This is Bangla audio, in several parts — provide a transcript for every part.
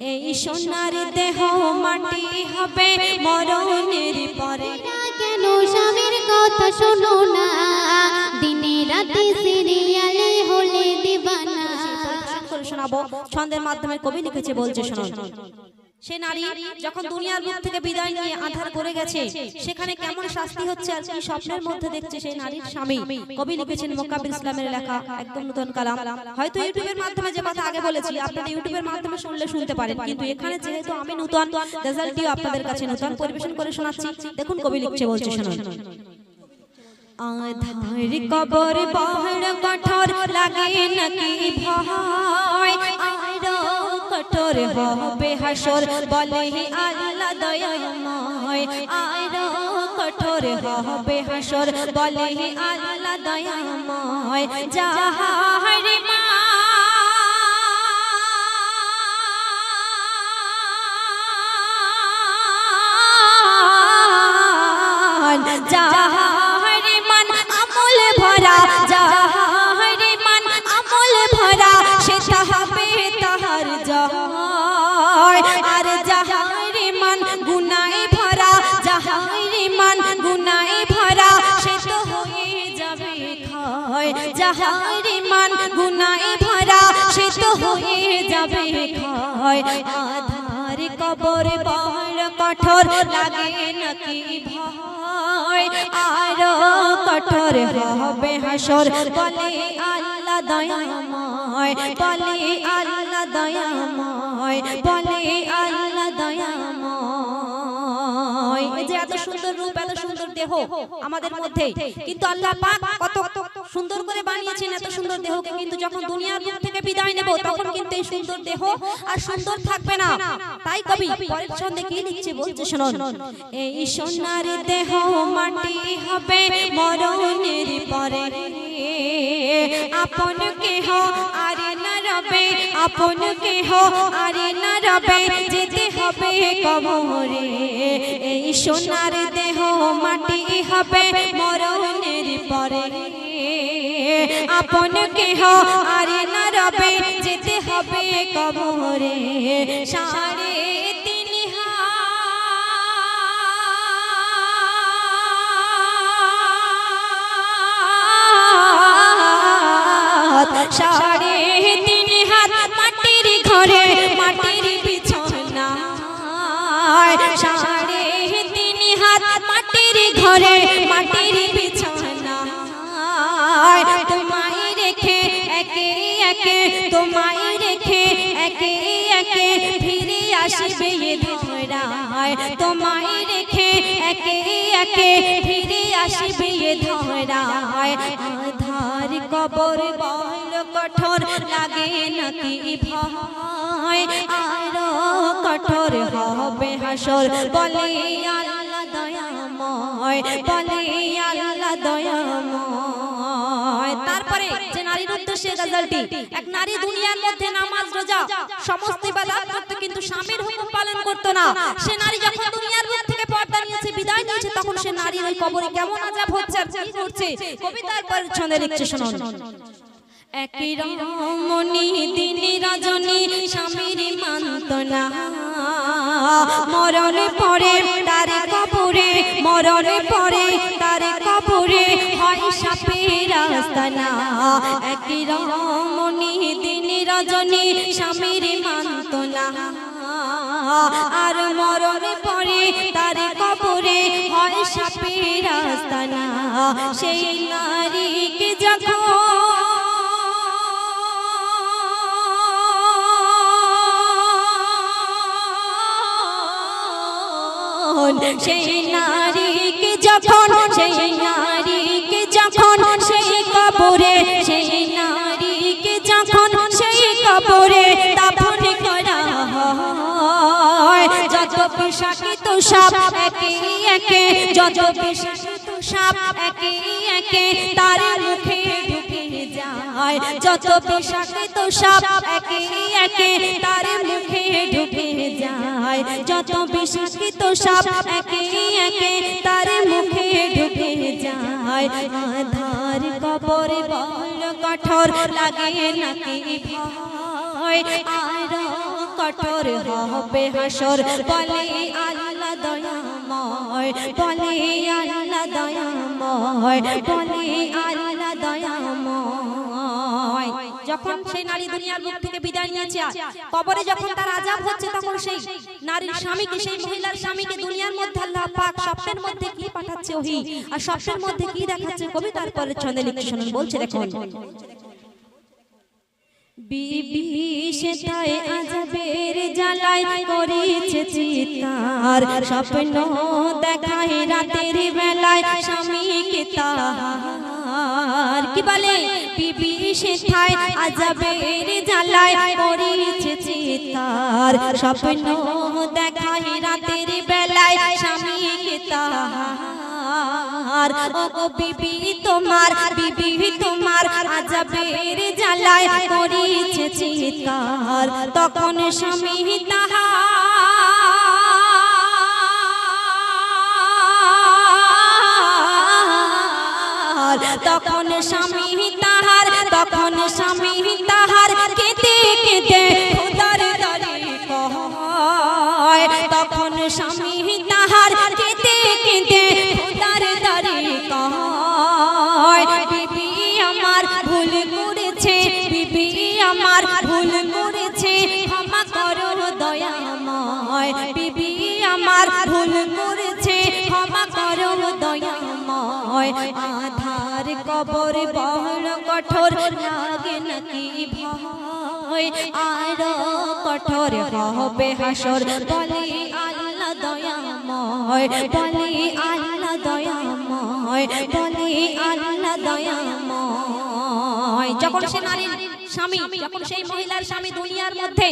এই সোনার দেহ মাটি হবে মরণের পরে। কেন স্বামীর কথা শোনো না দিনে রাতে সিরিয়ালে হলে দিবানা। শোনাবো। ছন্দের মাধ্যমে কবি লিখেছে বলছে শুনুন। সে নারী যখন দুনিয়ার মুখ থেকে বিদায় নিয়ে আধার করে গেছে সেখানে কেমন শাস্তি হচ্ছে আর কি স্বপ্নের মধ্যে দেখছে সেই নারীর স্বামী। কবি লিখেছেন মোকাবিল ইসলামের লেখা একদম নতুন কালাম। হয়তো ইউটিউবের মাধ্যমে যে কথা আগে বলেছি আপনারা ইউটিউবের মাধ্যমে শুনলে শুনতে পারেন। কিন্তু এখানে যেহেতু আমি নতুন রেজাল্টটিও আপনাদের কাছে নতুন পরিবেশন করে শোনাচ্ছি। দেখুন কবি লিখছে বলছে শুনুন। আধার কবর পাহাড় কঠোর লাগে নাকি ভয় আরও কঠোর হবে হাসর, বলে আল্লাহ দয়াময়। আরও কঠোর হবে হাসর, বলে আল্লাহ দয়াময়। যাহার মান যাহার মান আমল ভরা যাহার যাহার মান, গুনায় ভরা সে তো হয়ে যাবে আধার কবর বড় কঠোর লাগে নাকি ভয়? আরও কঠোর হবে হাসর, বলে আল্লাহ দয়াময়, বলে আল্লাহ দয়াময়, বলে সুন্দর রূপ এত সুন্দর দেহ আমাদের মধ্যে কিন্তু আল্লাহ পাক কত সুন্দর করে বানিয়েছেন এত সুন্দর দেহকে কিন্তু যখন দুনিয়ার রূপ থেকে বিদায় নেব তখন কিন্তু এই সুন্দর দেহ আর সুন্দর থাকবে না। তাই কবি পরের ছন্দে কি লিখছে বলছে? শুনুন। এই সোনার দেহ মাটি হবে মরণের পরে। আপন কেহ আরে না রবে আপন কেহ আরে না রবে যেতে হবে কবরে। এই সোনার দেহ মাটি হবে মরণের পরে। আপন কেহ আরে না রবে, যেতে হবে কবরে। সাড়ে তিন সাড়ে ঘরে মাটির বিছানা। তোমায় রেখে, একে একে, তোমায় রেখে, একে একে ফিরে আসবে ধরায়। তোমায় রেখে, একে একে ফিরে আসবে ধরায়। আধার কবর বল কঠোর, লাগে নাকি ভয়? কঠোর হবে হাসর, বলে আল্লাহ দয়াময় বলে আল্লাহ দয়াময়। তারপরে যে নারীর উদ্দেশ্যে গজলটি, এক নারী দুনিয়ার মধ্যে নামাজ, রোজা, সমস্ত ইবাদত করতে, কিন্তু স্বামীর হুকুম পালন করতো না। সে নারী যখন দুনিয়ার একই দিন রজনী, স্বামীর মান্তনা মরণ পরে তার মরণ পরে তার কবরে হয় সাপের আস্তানা একই রমণী, দিন রজনী, স্বামীর মান্তনা আর মরণ পরে তার কবরে হয় সাপের আস্তানা সেই নারীকে যখন সেই নারীকে একে, যত সাপ একে একে, তার মুখে ঢুকে যায়। যত বিষাকিত সাপ একে একে, তার মুখে ঢুকে যায়। যত বিষাকিত সাপ একে একে, তার মুখে ঢুকে যায়। আধার কবর বল কঠোর লাগে নাকি ভয়? আরও কঠোর হবে হাসর বলে আল্লাহ দয়াময়, বলে আল্লাহ দয়াময়, বলে আল্লাহ দয়াময়। যখন সেই নারী দুনিয়ার মুখ থেকে বিদায় নিয়েছে, কবরে যখন তার আজাব হচ্ছে, তখন সেই নারীর স্বামীকে, সেই মহিলার স্বামীকে দুনিয়ার মধ্যে আল্লাহ পাক স্বপ্নের মধ্যে কি পাঠাচ্ছে ওহি? আর স্বপ্নের মধ্যে কি দেখাচ্ছে? কবি তারপরে ছন্দে লিখে শুনুন, বলছে দেখুন বিবি সেটাই আজবের জ্বালায় করেছে চিৎকার। স্বপ্ন দেখায় রাতের বেলায় স্বামীকে তাহার। কি বলে? বিবি সেটাই আজবের জ্বালায় করেছে চিৎকার। স্বপ্ন দেখায় রাতের বেলায় স্বামীকে তাহার। ও বিবি তোমার বিবি তোমার আজাবের জ্বালায় করিছে চিৎকার। তখন স্বামী তাহার তখন স্বামী তাহার, তখন স্বামী আমার ভুল করেছে, ক্ষমা করো দয়াময়। বিবি আমার ভুল করেছে, ক্ষমা করো দয়াময়। আধার কবর বড় কঠোর, লাগে নাকি ভয়? আর কঠোর হবে হাসর, বলে আল্লাহ দয়াময়। বলে আল্লাহ দয়াময়, বলে আল্লাহ দয়াময়। যখন সে নারীর স্বামী যখন সেই মহিলার স্বামী দুনিয়ার মধ্যে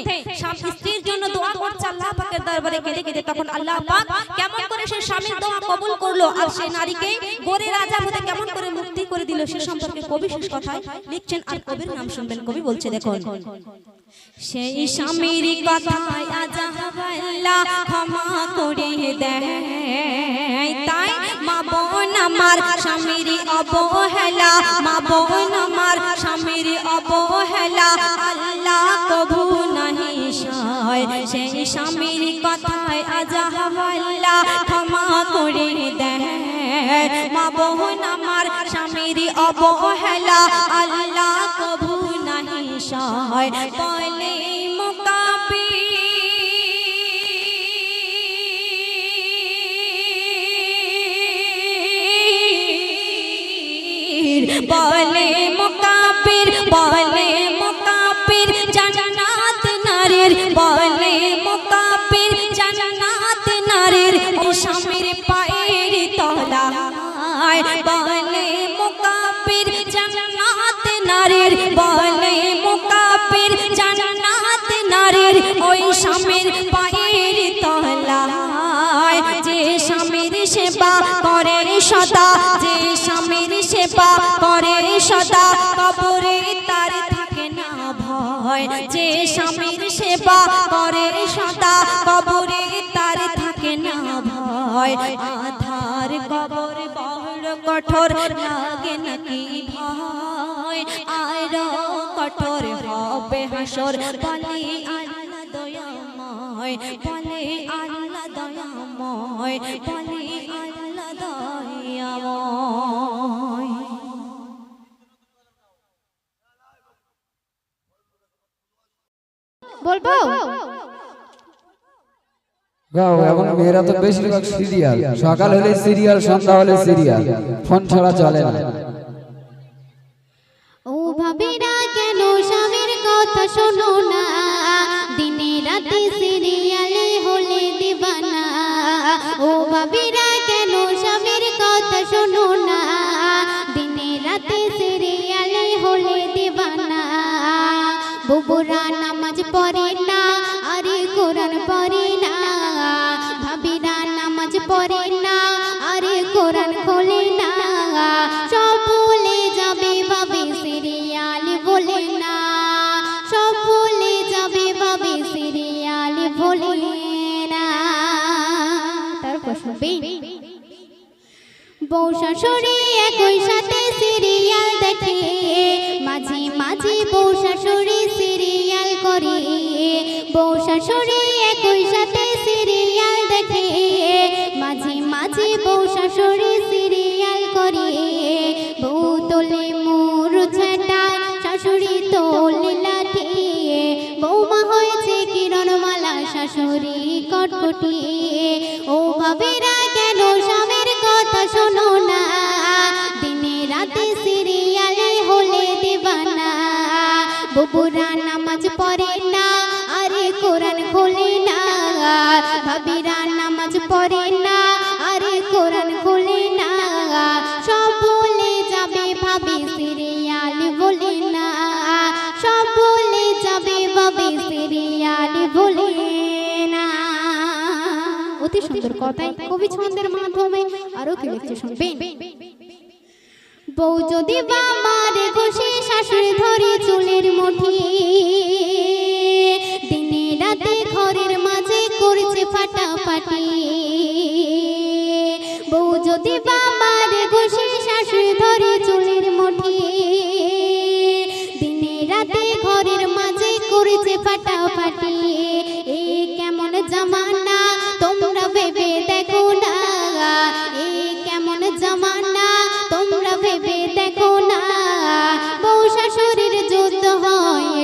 স্ত্রীর জন্য দোয়া করছে আল্লাহ পাকের দরবারে কেঁদে কেঁদে তখন আল্লাহ পাক কেমন করে সেই স্বামীর দোয়া কবুল করল আর সেই নারীকে গোরে রাজা হতে কেমন করে মুক্তি করে দিল সে সম্পর্কে কবি শেষ কথায় লিখছেন আর কবির নাম শুনবেন কবি বলছে দেখুন। সেই স্বামীর কথায় আজাহাবাল্লাহ ক্ষমা করে দেয় স্বামীর অবহেলা, মা বোন আমার স্বামীর অবহেলা, আল্লাহ কবু নাহি সয়। সেই স্বামীর কথায় আজাহাবাল্লাহ ক্ষমা করে দেয়। মা বোন আমার স্বামীর অবহেলা, আল্লাহ কবু নাহি সয়। বলে বলে মুকাবির বলে মুকাবির জান্নাত নারীর, বলে মুকাবির জান্নাত নারীর। ও স্বামীর পায়ের তলায় বলে মুকাবির জান্নাত নারীর, বলে মুকাবির জান্নাত নারীর। ওই স্বামীর পায়ের তলায় যে স্বামীর সেবা করে সদা, যে স্বামীর সেবা সদা কবরে তার থাকে না ভয়। যে স্বামীর সেবা করে সদা কবরে তার থাকে না ভয়। আধার কবর বড় কঠোর, লাগে নাকি ভয়। আর কঠোর হবে হাসর, বলে আল্লাহ দয়াময়। বলে আল্লাহ দয়াময়, বলে বলব গাও এখন মেয়েরা তো বেশিরভাগ সিরিয়াল। সকাল হলে সিরিয়াল সন্ধ্যা হলে সিরিয়াল। ফোন ছাড়া চলে না। ও ভাবিরা কেন স্বামীর কথা শোনো না? শাশুড়ি একই সাথে সিরিয়াল দেখে। মাঝে মাঝে বউ শাশুড়ি সিরিয়াল করে। বউ শাশুড়ি একই সাথে সিরিয়াল দেখে। মাঝে মাঝে বউ শাশুড়ি সিরিয়াল করে। বউ তোলে মুরুছাটা শাশুড়ি তোলে লাঠি। বৌমা হয়েছে কিরণমালা, শাশুড়ি কটকটি ও ভাবেরা বুবুরা নামাজ পড়ে না, আরে কোরআন খোলে না। ভাবিরা নামাজ পড়ে না, আরে কোরআন খোলে না। সব বলে যাবে ভাবি সিরিয়াল বলে না। সব বলে যাবে ভাবি সিরিয়াল বলে অতি সুন্দর কথাই কবি ছন্দের মাধ্যমে আরও কি লিখছে শুনবেন? বউ যদি বা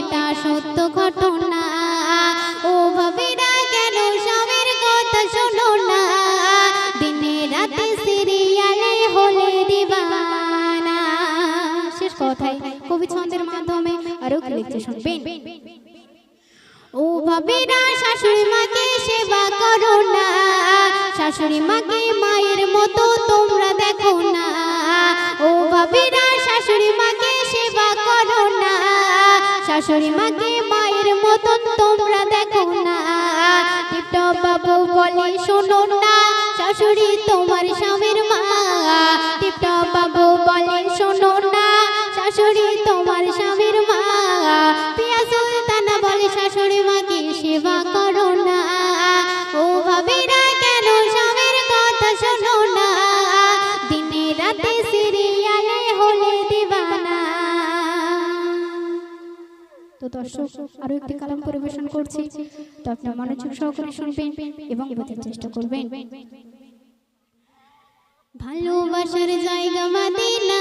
এটা সত্য ঘটনা। ও ভাবিরা কেন স্বামীর কথা শোনো না? দিনে রাতে সিরিয়ালে হলে দিবানা। শেষ কথাই কবি ছন্দের মাধ্যমে আরও লিখতে শুনবেন। ও ভাবেরা, শাশুড়ি মাকে সেবা করো না। শাশুড়ি মাকে মায়ের মতো তোমরা শাশুড়ি মাকে মায়ের মতো তোমরা দেখো না। টিপটপ বাবু বলে, শোনো না, শাশুড়ি তোমার স্বামীর মা। টিপটপ বাবু বলে, শোনো না, শাশুড়ি তো দর্শক আরও একটি কালাম পরিবেশন করছি। তো আপনার মনোযোগ সহকারে শুনবেন এবং বোঝার চেষ্টা করবেন। ভালোবাসার জায়গা মাদিনা।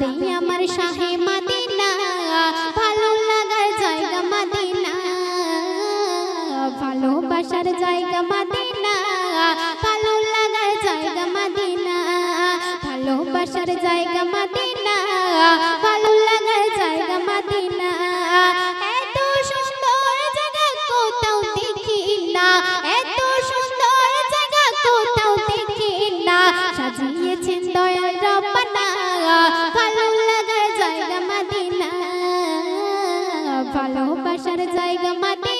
যাবে আমার শাহে মাদিনা, ভালো লাগার জায়গা মাদিনা, ভালোবাসার জায়গা মাদিনা, ভালো লাগার জায়গা মাদিনা, ভালোবাসার জায়গা মাদিনা, ভালো লাগার জায়গা মাদিনা। ভালোবাসার জায়গা মাদিনা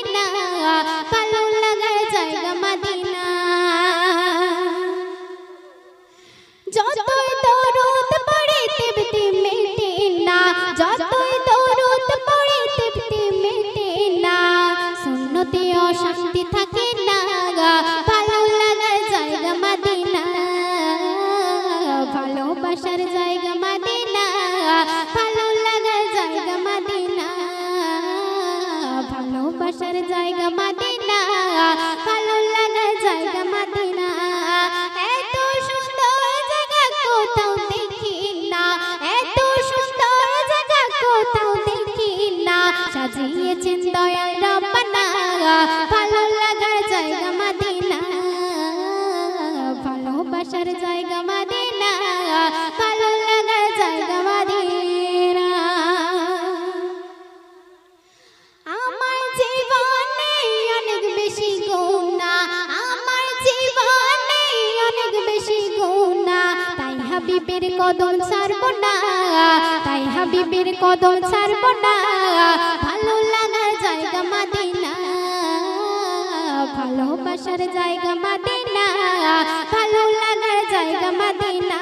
ছাড়বো না, তাই হাবিবের কদম সারবনা ভালো লাগার জায়গা মাদিনা, ভালোবাসার জায়গা মাদিনা, ভালো লাগার জায়গা মাদিনা।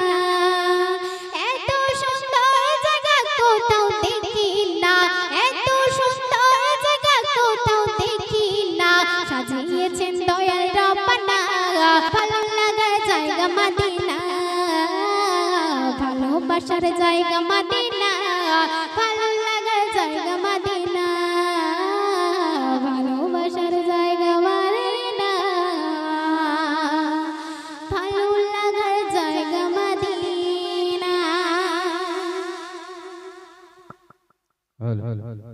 ভালোবাসার জায়গা মাদিনা ভালো লাগার জায়গা মাদিনা। ভালোবাসার জায়গা হল মাদিনা। খুব